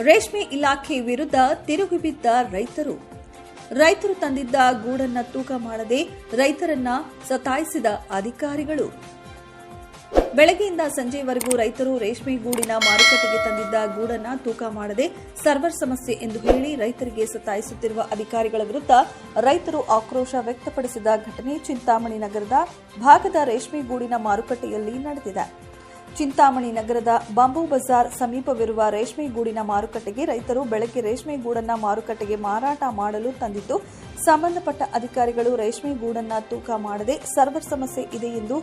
ರೇಷ್ಮೆ ಇಲಾಖೆ ವಿರುದ್ಧ ತಿರುಗಿಬಿದ್ದ ರೈತರು. ರೈತರು ತಂದಿದ್ದ ಗೂಡನ್ನ ತೂಕ ಮಾಡದೆ ರೈತರನ್ನ ಸತಾಯಿಸಿದ ಅಧಿಕಾರಿಗಳು. ಬೆಳಗ್ಗೆಯಿಂದ ಸಂಜೆವರೆಗೂ ರೈತರು ರೇಷ್ಮೆ ಗೂಡಿನ ಮಾರುಕಟ್ಟೆಗೆ ತಂದಿದ್ದ ಗೂಡನ್ನ ತೂಕ ಮಾಡದೆ ಸರ್ವರ್ ಸಮಸ್ಯೆ ಎಂದು ಹೇಳಿ ರೈತರಿಗೆ ಸತಾಯಿಸುತ್ತಿರುವ ಅಧಿಕಾರಿಗಳ ವಿರುದ್ಧ ರೈತರು ಆಕ್ರೋಶ ವ್ಯಕ್ತಪಡಿಸಿದ ಘಟನೆ ಚಿಂತಾಮಣಿ ನಗರದ ಭಾಗದ ರೇಷ್ಮೆ ಗೂಡಿನ ಮಾರುಕಟ್ಟೆಯಲ್ಲಿ ನಡೆದಿದೆ. ಚಿಂತಾಮಣಿ ನಗರದ ಬಾಂಬು ಬಜಾರ್ ಸಮೀಪವಿರುವ ರೇಷ್ಮೆ ಗೂಡಿನ ಮಾರುಕಟ್ಟೆಗೆ ರೈತರು ಬೆಳಗ್ಗೆ ರೇಷ್ಮೆ ಗೂಡನ್ನ ಮಾರುಕಟ್ಟೆಗೆ ಮಾರಾಟ ಮಾಡಲು ತಂದಿದ್ದು, ಸಂಬಂಧಪಟ್ಟ ಅಧಿಕಾರಿಗಳು ರೇಷ್ಮೆ ಗೂಡನ್ನ ತೂಕ ಮಾಡದೆ ಸರ್ವರ್ ಸಮಸ್ಯೆ ಇದೆ ಎಂದು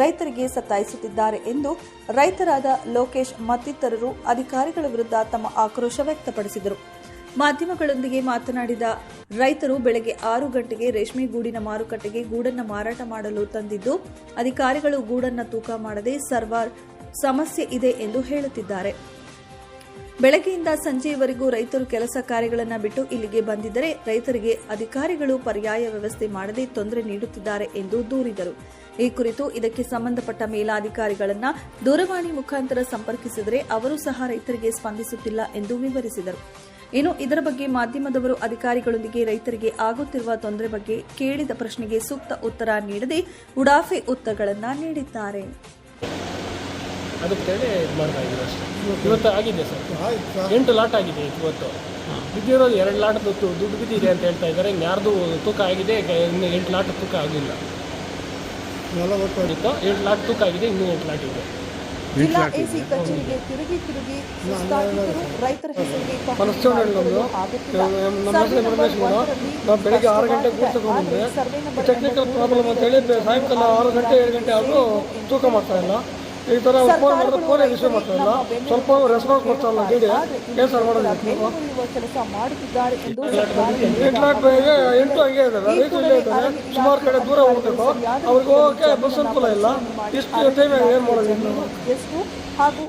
ರೈತರಿಗೆ ಸತಾಯಿಸುತ್ತಿದ್ದಾರೆ ಎಂದು ರೈತರಾದ ಲೋಕೇಶ್ ಮತ್ತಿತರರು ಅಧಿಕಾರಿಗಳ ವಿರುದ್ಧ ತಮ್ಮ ಆಕ್ರೋಶ ವ್ಯಕ್ತಪಡಿಸಿದರು. ಮಾಧ್ಯಮಗಳೊಂದಿಗೆ ಮಾತನಾಡಿದ ರೈತರು ಬೆಳಗ್ಗೆ ಆರು ಗಂಟೆಗೆ ರೇಷ್ಮೆ ಗೂಡಿನ ಮಾರುಕಟ್ಟೆಗೆ ಗೂಡನ್ನ ಮಾರಾಟ ಮಾಡಲು ತಂದಿದ್ದು, ಅಧಿಕಾರಿಗಳು ಗೂಡನ್ನ ತೂಕ ಮಾಡದೆ ಸರ್ವರ್ ಸಮಸ್ಯೆ ಇದೆ ಎಂದು ಹೇಳುತ್ತಿದ್ದಾರೆ. ಬೆಳಗ್ಗೆಯಿಂದ ಸಂಜೆಯವರೆಗೂ ರೈತರು ಕೆಲಸ ಕಾರ್ಯಗಳನ್ನು ಬಿಟ್ಟು ಇಲ್ಲಿಗೆ ಬಂದಿದ್ದರೆ ರೈತರಿಗೆ ಅಧಿಕಾರಿಗಳು ಪರ್ಯಾಯ ವ್ಯವಸ್ಥೆ ಮಾಡದೆ ತೊಂದರೆ ನೀಡುತ್ತಿದ್ದಾರೆ ಎಂದು ದೂರಿದರು. ಈ ಕುರಿತು ಇದಕ್ಕೆ ಸಂಬಂಧಪಟ್ಟ ಮೇಲಾಧಿಕಾರಿಗಳನ್ನು ದೂರವಾಣಿ ಮುಖಾಂತರ ಸಂಪರ್ಕಿಸಿದರೆ ಅವರು ಸಹ ರೈತರಿಗೆ ಸ್ಪಂದಿಸುತ್ತಿಲ್ಲ ಎಂದು ವಿವರಿಸಿದರು. ಇನ್ನು ಇದರ ಬಗ್ಗೆ ಮಾಧ್ಯಮದವರು ಅಧಿಕಾರಿಗಳೊಂದಿಗೆ ರೈತರಿಗೆ ಆಗುತ್ತಿರುವ ತೊಂದರೆ ಬಗ್ಗೆ ಕೇಳಿದ ಪ್ರಶ್ನೆಗೆ ಸೂಕ್ತ ಉತ್ತರ ನೀಡದೆ ಉಡಾಫೆ ಉತ್ತರಗಳನ್ನು ನೀಡಿದ್ದಾರೆ. ಅದಕ್ಕೇಳಿ ಇದು ಮಾಡ್ತಾ ಇದ್ದೀವಿ ಅಷ್ಟೇ. ಇವತ್ತು ಆಗಿದೆ ಸರ್. ಎಂಟು ಲಾಟ್ ಆಗಿದೆ ಇವತ್ತು. ಬಿದ್ದಿರೋದು ಎರಡು ಲಾಟ್ ದುಡ್ಡು ದುಡ್ಡು ಬಿದ್ದಿದೆ ಅಂತ ಹೇಳ್ತಾ ಇದ್ದಾರೆ. ಯಾರ್ದು ತೂಕ ಆಗಿದೆ ಇನ್ನು ಎಂಟು ಲಾಟ್ ತೂಕ ಆಗಿಲ್ಲ ಎಂಟು ಲಾಟ್ ತೂಕ ಆಗಿದೆ ಇನ್ನೂ ಎಂಟು ಲಾಟ್ ಇದೆ. ಜಿಲ್ಲಾ ಎಸಿ ಕಚೇರಿಗೆ ತಿರುಗಿ ತಿರುಗಿ ರೈತರ ಹೆಸರಿಗೆ ಮನಸ್ಸು ನಮ್ಮ ಹೆಸರು ಪರಮೇಶ್ ಗೌಡ ನಾವು ಬೆಳಗ್ಗೆ ಆರು ಗಂಟೆಗೆ ಕೂತು ತಗೊಂಡ್ಬಂದೆ ಟೆಕ್ನಿಕಲ್ ಪ್ರಾಬ್ಲಮ್ ಅಂತ ಹೇಳಿ ಸಾಯಂಕಾಲ ಆರು ಗಂಟೆ ಏಳು ಗಂಟೆ ಆದರೂ ತೂಕ ಮಾಡ್ತಾ ಇಲ್ಲ. ಈ ಥರ ಫೋನ್ ಮಾಡಿದ್ರೆ ಫೋನೇ ವಿಷಯ ಮಾಡ್ತಾರಲ್ಲ ಸ್ವಲ್ಪ ರೆಸ್ಪಾನ್ಸ್ ಕೊಡ್ತಾರಲ್ಲ ಡಿ ಏನು ಸರ್ ಮಾಡೋದು ನೀವು ಕೆಲಸ ಮಾಡುತ್ತಿದ್ದಾರೆ ಎಂದು ಎಂಟು ಲಾಟ್ ಬೇಗ ಎಂಟು ಹಂಗೆ ಇದ್ದಾರೆ ರೈತರು ಇಲ್ಲೇ ಇದ್ದಾರೆ. ಸುಮಾರು ಕಡೆ ದೂರ ಹೋಗ್ಬೇಕು. ಅವ್ರಿಗೆ ಹೋಗಕ್ಕೆ ಬಸ್ ಅನುಕೂಲ ಇಲ್ಲ. ಇಷ್ಟು ಟೈಮ್ ಏನು ಮಾಡೋದು ಎಷ್ಟು ಹಾಗೂ